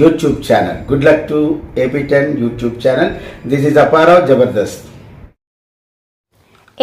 YouTube channel good luck to AP ten YouTube channel this is Apparao Jabardasth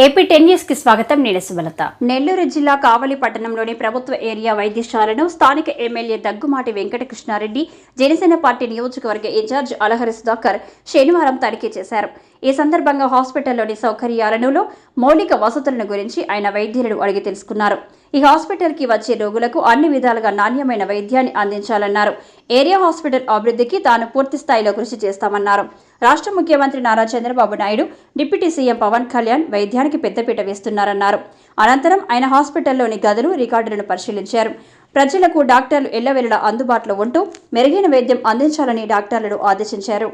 AP ten న్యూస్కి స్వాగతం. నేను సుమలత. నెల్లూరు జిల్లా కావలి పట్టణంలోని ప్రభుత్వ ఏరియా వైద్యశాలను స్థానిక ఎమ్మెల్యే దగ్గుమాటి వెంకటకృష్ణారెడ్డి జనసేన పార్టీ నియోజకవర్గ ఇన్ఛార్జ్ అలహరి సుధాకర్ శనివారం తనిఖీ చేశారు. ఈ సందర్భంగా హాస్పిటల్లోని సౌకర్యాలను మౌలిక వసతులను గురించి ఆయన వైద్యులను అడిగి తెలుసుకున్నారు. ఈ హాస్పిటల్కి వచ్చే రోగులకు అన్ని విధాలుగా నాణ్యమైన వైద్యాన్ని అందించాలన్నారు. ఏరియా హాస్పిటల్ అభివృద్ధికి తాను పూర్తి స్థాయిలో కృషి చేస్తామన్నారు. రాష్ట్ర ముఖ్యమంత్రి నారా చంద్రబాబు నాయుడు డిప్యూటీ సీఎం పవన్ కళ్యాణ్ వైద్యానికి పెద్దపీట వేస్తున్నారన్నారు. అనంతరం ఆయన హాస్పిటల్లోని గదులు రికార్డులను పరిశీలించారు. ప్రజలకు డాక్టర్లు ఎల్లవెల్లలా అందుబాటులో ఉంటూ మెరుగైన వైద్యం అందించాలని డాక్టర్లను ఆదేశించారు.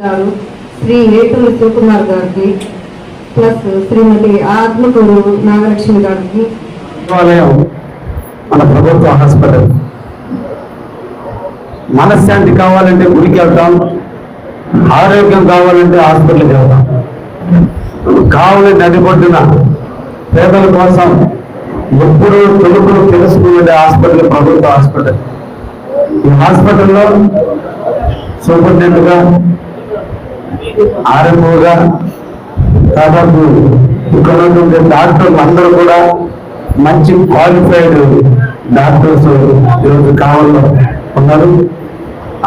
గారు శ్రీ ఏటుల శివకుమార్ గారికి ప్లస్ శ్రీమతి ఆత్మకూరు నాగలక్ష్మి గారికి సచివాలయం మన ప్రభుత్వ హాస్పిటల్. మనశ్శాంతి కావాలంటే గుడికి వెళ్తాం ఆరోగ్యం కావాలంటే హాస్పిటల్కి వెళ్తాం. కావలి నది పొడ్డున పేదల కోసం ఎప్పుడు తెలుగులు తెలుసుకునే హాస్పిటల్ ప్రభుత్వ హాస్పిటల్. ఈ హాస్పిటల్లో సూపరింటెండెంట్గా ఆర్ఎంఓగా దాదాపు ఇక్కడ డాక్టర్లు అందరూ కూడా మంచి క్వాలిఫైడ్ డాక్టర్స్ ఈరోజు కావాలో ఉన్నారు.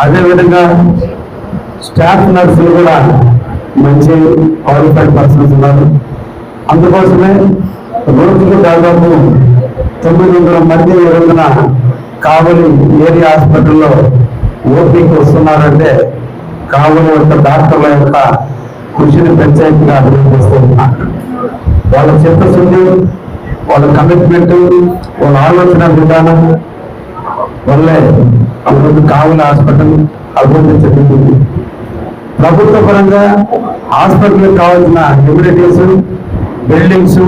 అదేవిధంగా స్టాఫ్ నర్సులు కూడా మంచి క్వాలిఫైడ్ పర్సన్స్ ఉన్నారు. అందుకోసమే రోజుకు దాదాపు తొమ్మిది వందల మంది ఈ రోజున కావలి ఏరియా హాస్పిటల్లో ఓపీకి వస్తున్నారంటే కావలి యొక్క డాక్టర్ల యొక్క కృషిని ప్రత్యేకంగా ఉన్నారు వాళ్ళ చిత్తశుద్ధి వాళ్ళ కమిట్మెంట్ వాళ్ళ ఆలోచన విధానం వల్లే అభివృద్ధి కావలి హాస్పిటల్ అభివృద్ధి చెందుతుంది. ప్రభుత్వ పరంగా హాస్పిటల్కి కావాల్సిన ఎమ్యూనిటీస్ బిల్డింగ్స్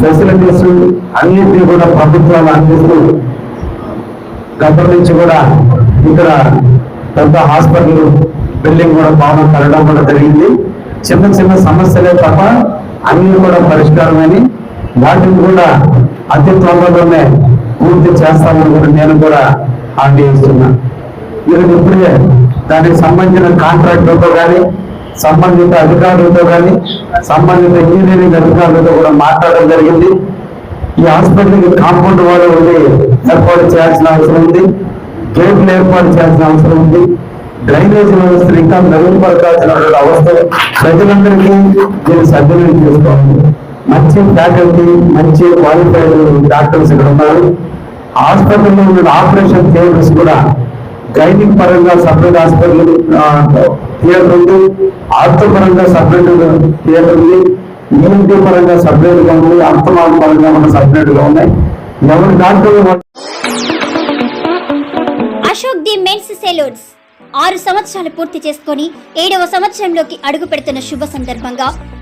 ఫెసిలిటీస్ అన్నింటినీ కూడా ప్రభుత్వాలు అందిస్తూ గతం నుంచి కూడా ఇక్కడ పెద్ద హాస్పిటల్ బిల్డింగ్ కూడా భవనం కలగడం కూడా జరిగింది. చిన్న చిన్న సమస్యలే తప్ప అన్ని కూడా పరిష్కారమని వాటిని కూడా అతి త్వరలోనే పూర్తి చేస్తామని కూడా నేను కూడా హామీ ఇస్తున్నా. మీరు ఇప్పుడే దానికి సంబంధించిన కాంట్రాక్టర్తో కానీ సంబంధిత అధికారులతో కానీ సంబంధిత ఇంజనీరింగ్ అధికారులతో కూడా మాట్లాడడం జరిగింది. ఈ హాస్పిటల్కి కాంపౌండ్ వాళ్ళు ఉండి ఏర్పాటు చేయాల్సిన అవసరం ఉంది. గేట్లు ఏర్పాటు చేయాల్సిన అవసరం ఉంది. డ్రైనేజ్ వ్యవస్థను ఇంకా మెరుగుపరచాల్సిన అవసరం ప్రజలందరికీ దీన్ని సద్వినియోగం చేసుకోవాలి. మంచి ఫ్యాకల్టీ మంచి క్వాలిఫైడ్ డాక్టర్స్ ఇక్కడ ఉన్నారు. హాస్పిటల్లో ఉన్న ఆపరేషన్ థియేటర్స్ కూడా గైనింగ్ పరంగా సపరేట్ హాస్పిటల్ థియేటర్ ఉంది. ఆర్థో పరంగా సపరేట్ థియేటర్ ఉంది. ఈఎన్టీ పరంగా సపరేట్గా ఉంది. అర్థమాల పరంగా మన సపరేట్గా ఉన్నాయి. ఎవరి డాక్టర్లు అశోక్ ది మెన్స్ సెలూన్స్. ఆరు సంవత్సరాలు పూర్తి చేసుకొని ఏడవ సంవత్సరంలోకి అడుగు పెడుతున్న శుభ సందర్భంగా